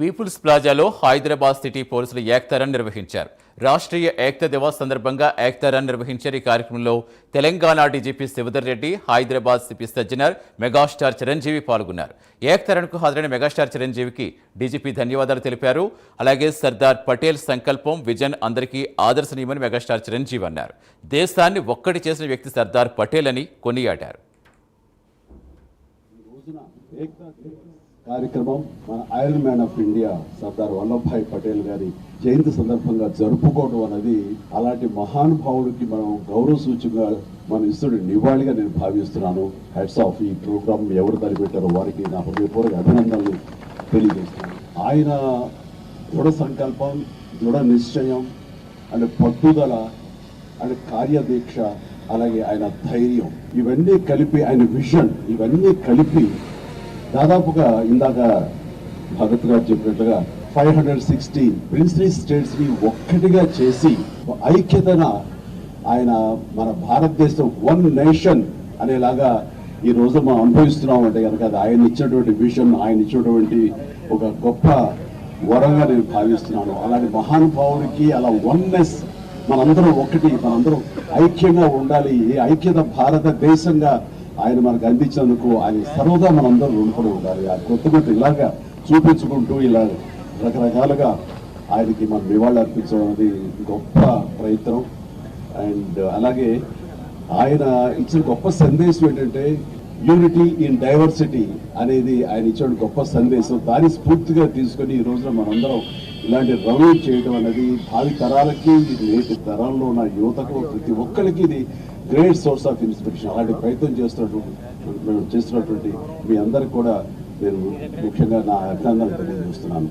Peoples ప్లాజాలో Hyderabad city పోలీసులు ఏక్తా నిర్వహించారు. రాష్ట్రీయ ఏక్తా దివాస్ సందర్భంగా ఏక్తారాన్ని నిర్వహించారు. ఈ కార్యక్రమంలో Telangana DGP Shivadhar Reddy Hyderabad CP Sajjanar megastar Chiranjeevi పాల్గొన్నారు. ఏక్తా హాజరైన మెగాస్టార్ చిరంజీవికి డీజీపీ ధన్యవాదాలు తెలిపారు. అలాగే సర్దార్ పటేల్ సంకల్పం విజన్ అందరికీ ఆదర్శనీయమని మెగాస్టార్ చిరంజీవి అన్నారు. దేశాన్ని ఒక్కటి చేసిన వ్యక్తి సర్దార్ పటేల్ అని కొనియాడారు. కార్యక్రమం మన iron man of India Sardar Vallabhbhai Patel గారి జయంతి సందర్భంగా జరుపుకోవడం అనేది అలాంటి మహానుభావుడికి మనం గౌరవ సూచంగా మన ఇస్తుడు నివాళిగా నేను భావిస్తున్నాను. హెడ్స్ ఆఫ్ ఈ ప్రోగ్రామ్ ఎవరు తలపెట్టారో వారికి నా హృదయపూర్వక అభినందనలు తెలియజేస్తున్నాను. ఆయన దృఢ సంకల్పం దృఢ నిశ్చయం అండ్ పట్టుదల అండ్ కార్యదీక్ష అలాగే ఆయన ధైర్యం ఇవన్నీ కలిపి ఆయన విజన్ ఇవన్నీ కలిపి దాదాపుగా ఇందాక భగత్ గారు చెప్పినట్టుగా ఫైవ్ హండ్రెడ్ సిక్స్టీ ప్రిన్స్లీ స్టేట్స్ని ఒక్కటిగా చేసి ఐక్యతన ఆయన మన భారతదేశం వన్ నేషన్ అనేలాగా ఈ రోజు మనం అనుభవిస్తున్నాం అంటే కనుక అది ఆయన ఇచ్చినటువంటి విజన్ ఆయన ఇచ్చినటువంటి ఒక గొప్ప వరంగా నేను భావిస్తున్నాను. అలాంటి మహానుభావుడికి అలా వన్నెస్ మనందరం ఒకటి మనందరం ఐక్యంగా ఉండాలి. ఈ ఐక్యత భారతదేశంగా ఆయన మనకు అందించినందుకు ఆయన సర్వదా మనందరం రుణపడి ఉండాలి. ఆ కృతజ్ఞత ఇలాగా చూపించుకుంటూ ఇలా రకరకాలుగా ఆయనకి మనం నివాళులు అర్పించడం అనేది గొప్ప ప్రయత్నం. అండ్ అలాగే ఆయన ఇచ్చిన గొప్ప సందేశం ఏంటంటే యూనిటీ ఇన్ డైవర్సిటీ అనేది ఆయన ఇచ్చిన గొప్ప సందేశం. దాన్ని స్ఫూర్తిగా తీసుకొని ఈ రోజున మనందరం ఇలాంటి రన్నింగ్ చేయడం అనేది భావి తరాలకి నేటి తరాల్లో ఉన్న యువతకు ప్రతి ఒక్కరికి ఇది గ్రేట్ సోర్స్ ఆఫ్ ఇన్స్పిరేషన్ అలాంటి ప్రయత్నం చేస్తున్నటువంటి మేము చేస్తున్నటువంటి మీ అందరికి కూడా నేను ముఖ్యంగా నా అభినందనలు తెలియజేస్తున్నాను.